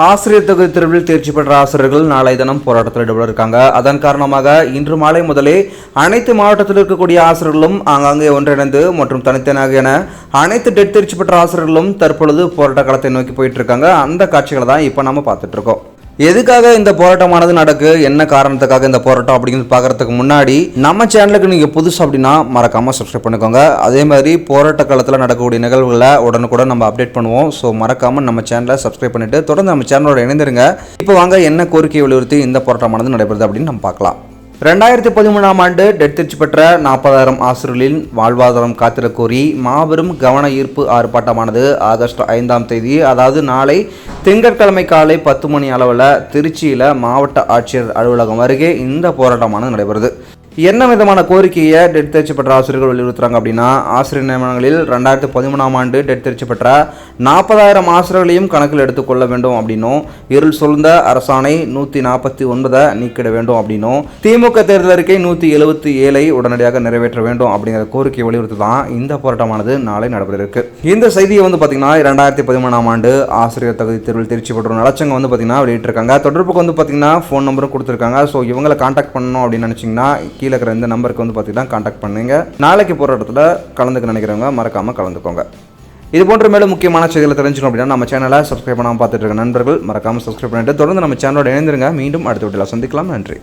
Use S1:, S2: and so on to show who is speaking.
S1: ஆசிரியர் தகுதி தேர்வில் தேர்ச்சி பெற்ற ஆசிரியர்கள் நாளை தினம் போராட்டத்தில் ஈடுபட இருக்காங்க. அதன் காரணமாக இன்று மாலை முதலே அனைத்து மாவட்டத்தில் இருக்கக்கூடிய ஆசிரியர்களும் ஆங்காங்கே ஒன்றிணைந்து மற்றும் தனித்தனியாக என அனைத்து டெட் தேர்ச்சி பெற்ற ஆசிரியர்களும் தற்பொழுது போராட்ட களத்தை நோக்கி போயிட்டு இருக்காங்க. அந்த காட்சிகளை தான் இப்போ நம்ம பார்த்துட்டு இருக்கோம். எதுக்காக இந்த போராட்டமானது நடக்கு? என்ன காரணத்துக்காக இந்த போராட்டம் அப்படிங்கிறது பார்க்கறதுக்கு முன்னாடி நம்ம சேனலுக்கு நீங்கள் புதுசு அப்படின்னா மறக்காமல் சப்ஸ்கிரைப் பண்ணிக்கோங்க. அதே மாதிரி போராட்ட காலத்தில் நடக்கக்கூடிய நிகழ்வுகளை உடனுக்குடன் நம்ம அப்டேட் பண்ணுவோம். ஸோ மறக்காமல் நம்ம சேனலை சப்ஸ்கிரைப் பண்ணிட்டு தொடர்ந்து நம்ம சேனலோட இணைந்திருங்க. இப்போ வாங்க என்ன கோரிக்கை வலியுறுத்தி இந்த போராட்டமானது நடைபெறுது அப்படின்னு நம்ம பார்க்கலாம். ரெண்டாயிரத்தி பதிமூணாம் ஆண்டு டெட் பெற்ற நாற்பதாயிரம் ஆசிரியர்களின் வாழ்வாதாரம் காத்திட கோரி மாபெரும் கவன ஈர்ப்பு ஆர்ப்பாட்டமானது ஆகஸ்ட் ஐந்தாம் தேதி அதாவது நாளை திங்கட்கிழமை காலை பத்து மணி அளவில் திருச்சியில் மாவட்ட ஆட்சியர் அலுவலகம் அருகே இந்த போராட்டமானது நடைபெறுது. என்ன விதமான கோரிக்கையை டெட் தேர்ச்சி பெற்ற ஆசிரியர்கள் வலியுறுத்துறாங்க அப்படின்னா ஆசிரியர் நியமனங்களில் ரெண்டாயிரத்தி பதிமூணாம் ஆண்டு டெட் தேர்ச்சி பெற்ற நாற்பதாயிரம் ஆசிரியர்களையும் கணக்கில் எடுத்துக்கொள்ள வேண்டும் அப்படின்னும் இருள் சூழ்ந்த அரசாணை நூற்றி நாற்பத்தி ஒன்பதை நீக்கிட வேண்டும் அப்படின்னும் திமுக தேர்தல் அறிக்கை நூற்றி எழுபத்தி ஏழை உடனடியாக நிறைவேற்ற வேண்டும் அப்படிங்கிற கோரிக்கையை வலியுறுத்தி தான் இந்த போராட்டமானது நாளை நடைபெற இருக்கு இந்த செய்தியை வந்து பார்த்தீங்கன்னா இரண்டாயிரத்தி பதிமூணாம் ஆண்டு ஆசிரியர் தகுதி தேர்வில் தேர்ச்சி பெற்ற நலச்சங்கம் வந்து பார்த்தீங்கன்னா வெளியிட்டிருக்காங்க. தொடர்புக்கு வந்து பார்த்தீங்கன்னா ஃபோன் நம்பரும் கொடுத்துருக்காங்க. ஸோ இவங்களை காண்டாக்ட் பண்ணணும் அப்படின்னு நினச்சிங்கன்னா கீழே இருக்கிற இந்த நம்பருக்கு வந்து பார்த்தீங்கன்னா காண்டாக்ட் பண்ணுங்க. நாளைக்கு போராட்டத்தில் கலந்துக்க நினைக்கிறவங்க மறக்காமல் கலந்துக்கோங்க. இது போன்ற மேலும் முக்கியமான செய்திகளை தெரிஞ்சுக்கணும் அப்படின்னா நம்ம சேனலை சப்ஸ்கிரைப் பண்ணாமல் பார்த்துட்டு இருக்க நண்பர்கள் மறக்காமல் சப்ஸ்கிரைப் பண்ணிட்டு தொடர்ந்து நம்ம சேனலோட இணைந்திருங்க. மீண்டும் அடுத்த வீட்டில் சந்திக்கலாம். நன்றி.